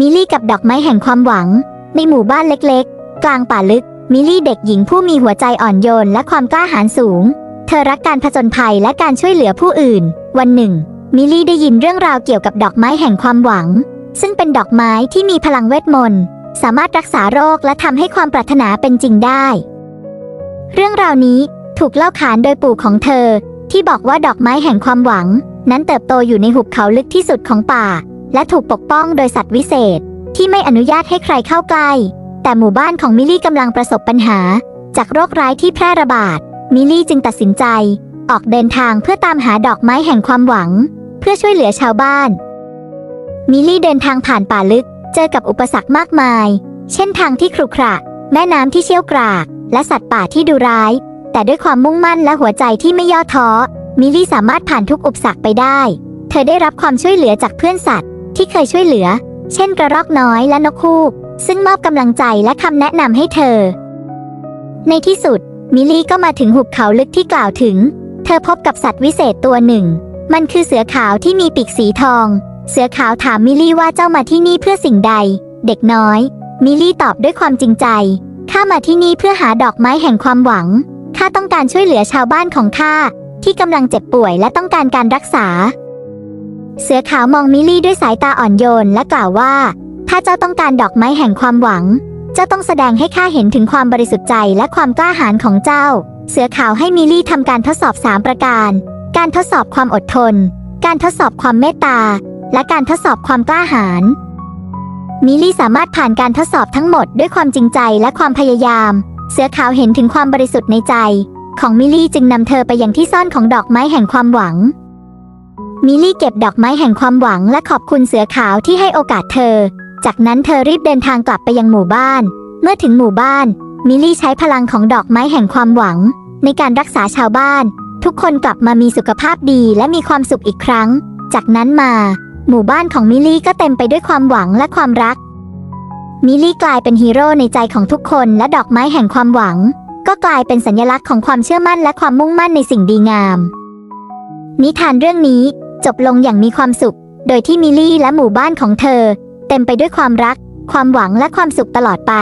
มิลลี่กับดอกไม้แห่งความหวัง ในหมู่บ้านเล็กๆ กลางป่าลึก มิลลี่เด็กหญิงผู้มีหัวใจอ่อนโยนและความกล้าหาญสูง เธอรักการผจญภัยและการช่วยเหลือผู้อื่น วันหนึ่ง มิลลี่ได้ยินเรื่องราวเกี่ยวกับดอกไม้แห่งความหวัง ซึ่งเป็นดอกไม้ที่มีพลังเวทมนต์สามารถรักษาโรคและทำให้ความปรารถนาเป็นจริงได้ เรื่องราวนี้ถูกเล่าขานโดยปู่ของเธอ ที่บอกว่าดอกไม้แห่งความหวัง นั้นเติบโตอยู่ในหุบเขาลึกที่สุดของป่า และถูกปกป้องโดยสัตว์วิเศษ ที่ไม่อนุญาตให้ใครเข้าใกล้ แต่หมู่บ้านของมิลลี่กำลังประสบปัญหา จากโรคร้ายที่แพร่ระบาด มิลลี่จึงตัดสินใจ ออกเดินทางเพื่อตามหาดอกไม้แห่งความหวัง เพื่อช่วยเหลือชาวบ้าน มิลลี่เดินทางผ่านป่าลึก เจอกับอุปสรรคมากมาย เช่นทางที่ขรุขระแม่น้ำที่เชี่ยวกราก และสัตว์ป่าที่ดุร้าย แต่ด้วยความมุ่งมั่นและหัวใจที่ไม่ย่อท้อมิลลี่สามารถผ่านทุกอุปสรรคไปได้ เธอได้รับความช่วยเหลือจากเพื่อนสัตว์ ที่เคยช่วยเหลือ เช่นกระรอกน้อยและนกฮูก ซึ่งมอบกำลังใจและคำแนะนำให้เธอ ในที่สุด มิลลี่ก็มาถึงหุบเขาลึกที่กล่าวถึง เธอพบกับสัตว์วิเศษตัวหนึ่ง มันคือเสือขาวที่มีปีกสีทอง เสือขาวถามมิลลี่ว่าเจ้ามาที่นี่เพื่อสิ่งใด เด็กน้อย มิลลี่ตอบด้วยความจริงใจข้ามาที่นี่เพื่อหาดอกไม้แห่งความหวังข้าต้องการช่วยเหลือชาวบ้านของข้าที่กำลังเจ็บป่วยและต้องการการรักษา เสือขาวมองมิลลี่ด้วยสายตาอ่อนโยนและกล่าวว่า ถ้าเจ้าต้องการดอกไม้แห่งความหวัง เจ้าต้องแสดงให้ข้าเห็นถึงความบริสุทธิ์ใจและความกล้าหาญของเจ้า เสือขาวให้มิลลี่ทำการทดสอบ 3 ประการ การทดสอบความอดทน การทดสอบความเมตตา และการทดสอบความกล้าหาญมิลลี่สามารถผ่านการทดสอบทั้งหมดด้วยความจริงใจและความพยายาม เสือขาวเห็นถึงความบริสุทธิ์ในใจ ของมิลลี่จึงนำเธอไปยังที่ซ่อนของดอกไม้แห่งความหวัง มิลลี่เก็บดอกไม้แห่งความหวังและขอบคุณเสือขาวที่ให้โอกาสเธอ จากนั้นเธอรีบเดินทางกลับไปยังหมู่บ้าน เมื่อถึงหมู่บ้าน มิลลี่ใช้พลังของดอกไม้แห่งความหวัง ในการรักษาชาวบ้าน ทุกคนกลับมามีสุขภาพดีและมีความสุขอีกครั้ง จากนั้นมา หมู่บ้านของมิลลี่ก็เต็มไปด้วยความหวังและความรัก มิลลี่กลายเป็นฮีโร่ในใจของทุกคนและดอกไม้แห่งความหวัง ก็กลายเป็นสัญลักษณ์ของความเชื่อมั่นและความมุ่งมั่นในสิ่งดีงาม นิทานเรื่องนี้ จบลงอย่างมีความสุข โดยที่มิลลี่และหมู่บ้านของเธอ เต็มไปด้วยความรัก ความหวังและความสุขตลอดไป